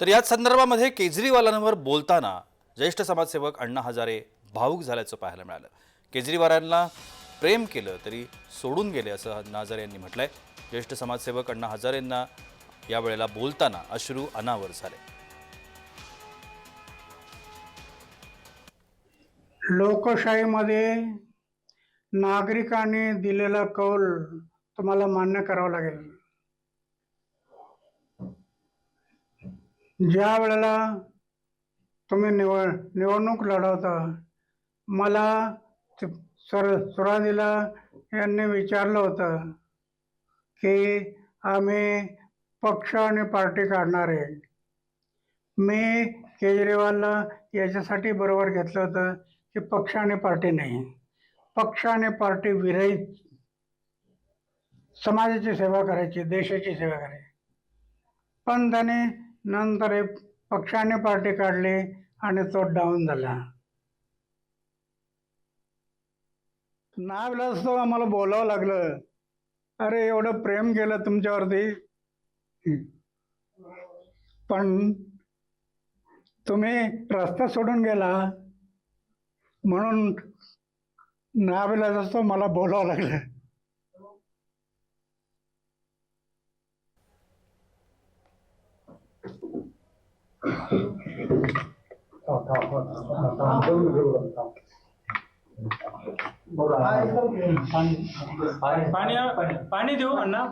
तर याच संदर्भामध्ये केजरीवालांवर बोलताना ज्येष्ठ समाजसेवक अण्णा हजारे भावूक झाल्याचं पाहायला मिळालं. केजरीवालांना प्रेम केलं तरी सोडून गेले असं अण्णा हजारे यांनी म्हटलंय. ज्येष्ठ समाजसेवक अण्णा हजारेंना यावेळेला बोलताना अश्रू अनावर झाले. लोकशाहीमध्ये नागरिकांनी दिलेला कौल तुम्हाला मान्य करावा लागेल. ज्या वेळेला तुम्ही निवड निवडणूक लढवता मला ते सुर यांनी विचारलं होतं की आम्ही पक्ष आणि पार्टी काढणार आहे. मी केजरीवालला याच्यासाठी बरोबर घेतलं होतं की पक्ष आणि पार्टी नाही. पक्ष आणि पार्टी विरहित. समाजाची सेवा करायची देशाची सेवा करायची. पण त्याने नंतर हे पक्षाने पार्टी काढली आणि तो डाऊन झाला. नाविलाज तो आम्हाला बोलावं लागलं. अरे एवढं प्रेम केलं तुमच्यावरती. पण तुम्ही रस्ता सोडून गेला. म्हणून नाविलाज असतो मला बोलावं लागलं. पाणी पाणी देऊ अण्णा.